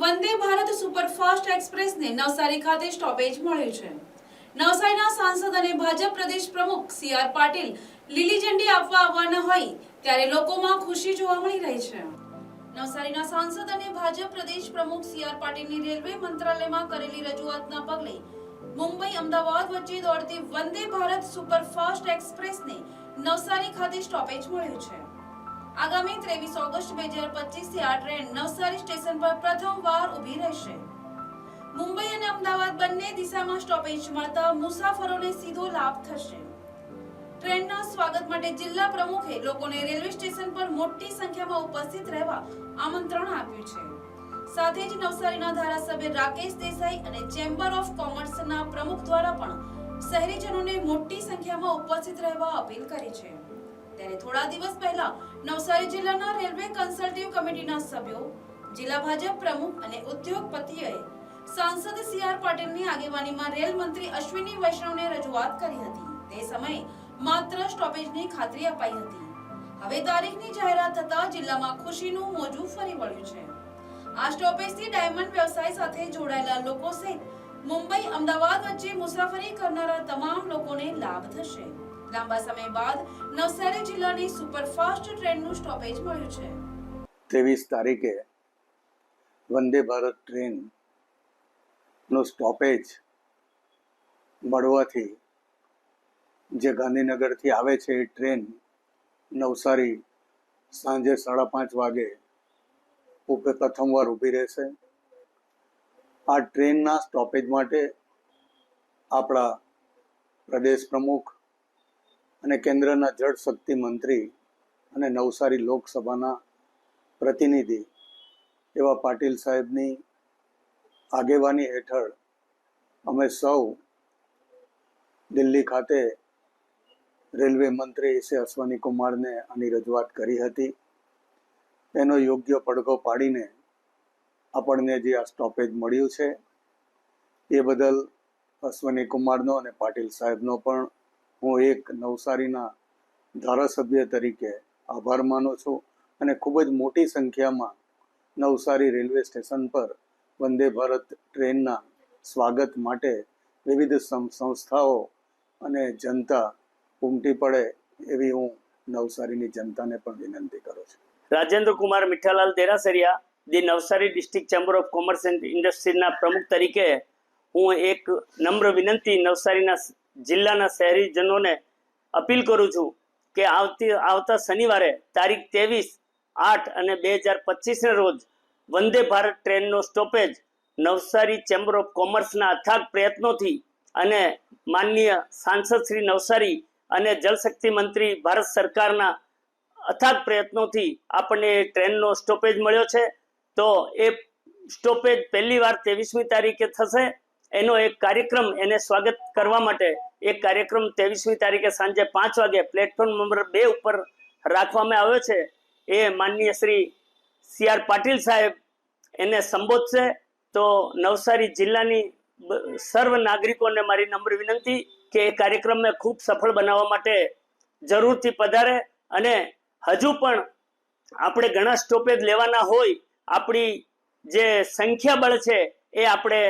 વંદે Bharat superfast એક્સપ્રેસને નવસારી ખાતે stoppage મળ્યું છે. નવસારીના સાંસદ અને ભાજપ પ્રદેશ પ્રમુખ સી આર પાટીલ લીલી ઝંડી આપવા આવવાના હોય ત્યારે લોકોમાં ખુશી જોવા મળી રહી છે. નવસારીના સાંસદ અને ભાજપ પ્રદેશ પ્રમુખ સી આર પાટીલની રેલવે મંત્રાલયમાં કરેલી રજૂઆતના પગલે મુંબઈ, અમદાવાદ વચ્ચે દોડતી વંદે ભારત સુપરફાસ્ટ એક્સપ્રેસને નવસારી ખાતે સ્ટોપેજ મળ્યું છે. આગામી ત્રેવીસ ઓગસ્ટ બે હજાર પચીસથી આ ટ્રેન નવસારી સ્ટેશન પર પ્રથમવાર ઊભી રહેશે. મુંબઈ અને અમદાવાદ બંને દિશામાં સ્ટોપેજ મળતા મુસાફરોને સીધો લાભ થશે. ટ્રેનના સ્વાગત માટે જિલ્લા પ્રમુખે લોકોને રેલવે સ્ટેશન પર મોટી સંખ્યામાં ઉપસ્થિત રહેવા આમંત્રણ આપ્યું છે. સાથે જ નવસારીના ધારાસભ્ય રાકેશ દેસાઈ અને ચેમ્બર ઓફ કોમર્સના પ્રમુખ દ્વારા પણ શહેરીજનોને મોટી સંખ્યામાં ઉપસ્થિત રહેવા અપીલ કરી છે. ત્યારે થોડા દિવસ પહેલા નવસારી જિલ્લાના રેલવે કન્સલ્ટિવ કમિટીના સભ્યો, જિલ્લા ભાજપ પ્રમુખ અને ઉદ્યોગપતિઓએ સાંસદ સી આર પાટીલની આગેવાનીમાં રેલ મંત્રી અશ્વિની વૈષ્ણવને રજૂઆત કરી હતી. તે સમયે માત્ર સ્ટોપેજની ખાતરી અપાઈ હતી. હવે તારીખની જાહેરાત થતા જિલ્લામાં ખુશીનું મોજું ફરી વળ્યું છે. આ સ્ટોપેજથી ડાયમંડ વ્યવસાય સાથે જોડાયેલા લોકો સહિત મુંબઈ, અમદાવાદ વચ્ચે મુસાફરી કરનારા તમામ લોકોને લાભ થશે. લાંબા સમય બાદ નવસારી જિલ્લાની સુપરફાસ્ટ ટ્રેનનું સ્ટોપેજ મળ્યું છે. ત્રેવીસ તારીખે વંદે ભારત ટ્રેન નો સ્ટોપેજ મળવાથી જે ગાંધીનગરથી આવે છે એ ટ્રેન નવસારી સાંજે સાડા પાંચ વાગે ઉભે પ્રથમવાર ઊભી રહેશે. આ ટ્રેનના સ્ટોપેજ માટે આપણા પ્રદેશ પ્રમુખ અને કેન્દ્રના જળ શક્તિ મંત્રી અને નવસારી લોકસભાના પ્રતિનિધિ એવા પાટીલ સાહેબની આગેવાની હેઠળ અમે સૌ દિલ્હી ખાતે રેલવે મંત્રી શ્રી અશ્વની કુમારને આની રજૂઆત કરી હતી. એનો યોગ્ય પડઘો પાડીને આપણને જે આ સ્ટોપેજ મળ્યું છે, એ બદલ અશ્વની કુમારનો અને પાટીલ સાહેબનો પણ હું એક નવસારીના ધારાસભ્ય તરીકે આભાર માનું છું અને ખૂબ જ મોટી સંખ્યામાં નવસારી રેલવે સ્ટેશન પર વંદે ભારત ટ્રેનના સ્વાગત માટે વિવિધ સંસ્થાઓ અને જનતા ઉમટી પડે એવી હું નવસારીની જનતાને પણ વિનંતી કરું છું. Rajendra Kumar Mithalal Derasariya the Navsari district chamber of commerce and ઇન્ડસ્ટ્રીના પ્રમુખ તરીકે હું એક નમ્ર વિનંતી નવસારીના જિલ્લાના શહેરીજનોને અપીલ કરું છું કે આવતી આવતા શનિવારે તારીખ ત્રેવીસ આઠ અને બે હજાર પચીસના રોજ વંદે ભારત ટ્રેનનો સ્ટોપેજ નવસારી ચેમ્બર ઓફ કોમર્સના અથાગ પ્રયત્નોથી અને માનનીય સાંસદ શ્રી નવસારી અને જલશક્તિ મંત્રી ભારત સરકારના અથાગ પ્રયત્નોથી આપણને એ ટ્રેનનો સ્ટોપેજ મળ્યો છે. તો એ સ્ટોપેજ પહેલી વાર ત્રેવીસમી તારીખે થશે. એનો એક કાર્યક્રમ એને સ્વાગત કરવા માટે એક કાર્યક્રમ ત્રેવીસમી તારીખે સાંજે પાંચ વાગે પ્લેટફોર્મ નંબર બે ઉપર રાખવામાં આવ્યો છે. એ માનનીય શ્રી સી આર પાટીલ સાહેબ એને સંબોધશે. તો નવસારી જિલ્લાની સર્વ નાગરિકોને મારી નમ્ર વિનંતી કે એ કાર્યક્રમને ખૂબ સફળ બનાવવા માટે જરૂરથી પધારે અને હજુ પણ આપણે ઘણા સ્ટોપેજ લેવાના હોય, આપણી જે સંખ્યાબળ છે એ આપણે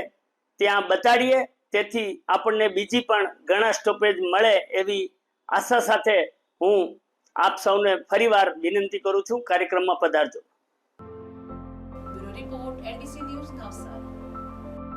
ત્યાં બતાડીએ. તેથી આપણને બીજી પણ ઘણા સ્ટોપેજ મળે એવી આશા સાથે હું આપ સૌને ફરીવાર વિનંતી કરું છું, કાર્યક્રમમાં પધારજો. Report NDC news Navsari.